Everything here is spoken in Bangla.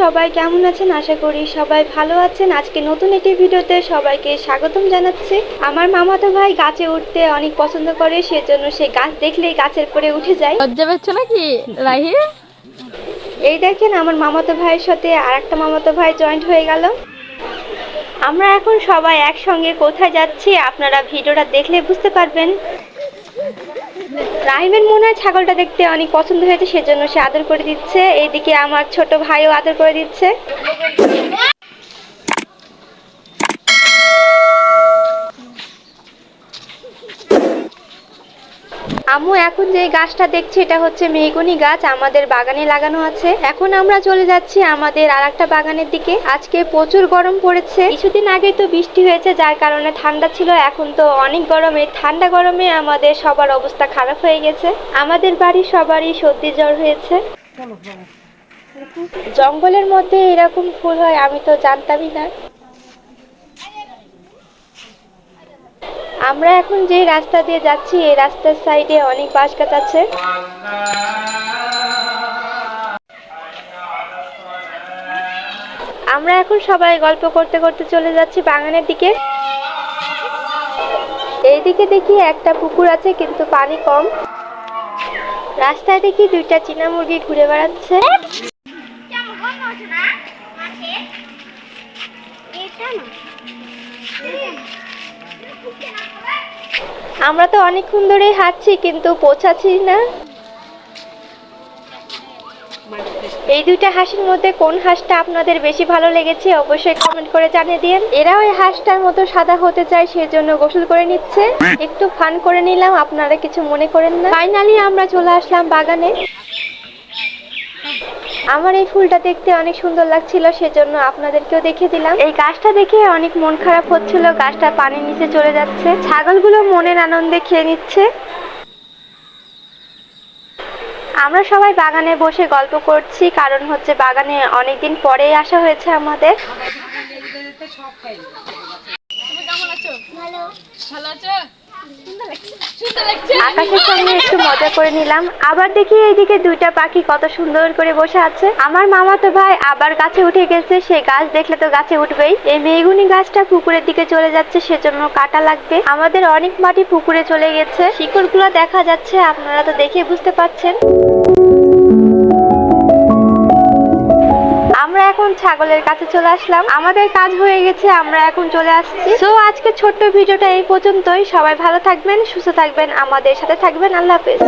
সবাই কেমন আছেন? আশা করি সবাই ভালো আছেন। আজকে নতুন একটি ভিডিওতে সবাইকে স্বাগতম জানাচ্ছি। আমার মামাতো ভাই গাছে উঠতে অনেক পছন্দ করে সেজন্য সে গাছ দেখলেই গাছের পরে উঠে যায়। লজ্জা পাচ্ছ নাকি রাহি? এই দেখেন আমার মামাতো ভাইয়ের সাথে আর একটা মামাতো ভাই জয়েন্ট হয়ে গেল। আমরা এখন সবাই একসঙ্গে কোথায় যাচ্ছি আপনারা ভিডিওটা দেখলে বুঝতে পারবেন। রাহিমের মনে হয় ছাগলটা দেখতে অনেক পছন্দ হয়েছে, সেজন্য সে আদর করে দিচ্ছে। এইদিকে আমার ছোট ভাইও আদর করে দিচ্ছে। আম্মু, এখন যে গাছটা দেখছি, এটা হচ্ছে মেহগুনি গাছ, আমাদের বাগানে লাগানো আছে। এখন আমরা চলে যাচ্ছি আমাদের আর একটা বাগানের দিকে। আজকে প্রচুর গরম পড়েছে। কিছুদিন আগে তো বৃষ্টি হয়েছে, যার কারণে ঠান্ডা ছিল। এখন তো অনেক গরমে, ঠান্ডা গরমে আমাদের সবার অবস্থা খারাপ হয়ে গেছে। আমাদের বাড়ির সবারই সর্দি জ্বর হয়েছে। জঙ্গলের মধ্যে এরকম ফুল হয়, আমি তো জানতামই না। আমরা এখন যে রাস্তা দিয়ে যাচ্ছি, এই রাস্তার সাইডে অনেক বাঁশ গাছ আছে। আমরা এখন সবাই গল্প করতে করতে চলে যাচ্ছি বাগানের দিকে। এইদিকে দেখি একটা পুকুর আছে, কিন্তু পানি কম। রাস্তায় দেখি দুইটা চীনা মুরগি ঘুরে বেড়াচ্ছে। আমরা তো অনেকক্ষণ ধরেই হাঁটছি, কিন্তু পৌঁছাচ্ছি না। এই দুইটা হাঁসের মধ্যে কোন হাঁসটা আপনাদের বেশি ভালো লেগেছে অবশ্যই কমেন্ট করে জানিয়ে দিন এরা ওই হাঁসটার মতো সাদা হতে চায়, সেজন্য গোসল করে নিচ্ছে। একটু ফান করে নিলাম, আপনারা কিছু মনে করেন না। ফাইনালি আমরা চলে আসলাম বাগানে। আমার এই ফুলটা দেখতে অনেক সুন্দর লাগছিল সেজন্য আপনাদেরকেও দেখিয়ে দিলাম। এই গাছটা দেখে অনেক মন খারাপ হচ্ছিল গাছটা পানির নিচে চলে যাচ্ছে। ছাগলগুলো মনের আনন্দে খেয়ে নিচ্ছে। আমরা সবাই বাগানে বসে গল্প করছি কারণ হচ্ছে বাগানে অনেকদিন পরেই আসা হয়েছে আমাদের। ভালো। আছো? সুন্দর লাগছে আকাশের সঙ্গে একটু মজা করে নিলাম। আবার দেখি এইদিকে দুইটা পাখি কত সুন্দর করে বসে আছে। আমার মামা তো ভাই আবার গাছে উঠে গেছে। সে গাছ দেখলে তো গাছে উঠবেই। এই মেগুনি গাছটা পুকুরের দিকে চলে যাচ্ছে, সেজন্য কাটা লাগবে। আমাদের অনেক মাটি পুকুরে চলে গেছে। শিকড়গুলো দেখা যাচ্ছে, আপনারা তো দেখে বুঝতে পারছেন। আমরা এখন ছাগলের কাছে চলে আসলাম। আমাদের কাজ হয়ে গেছে, আমরা এখন চলে আসছি। তো আজকে ছোট্ট ভিডিওটা এই পর্যন্তই। সবাই ভালো থাকবেন, সুস্থ থাকবেন, আমাদের সাথে থাকবেন। আল্লাহ হাফেজ।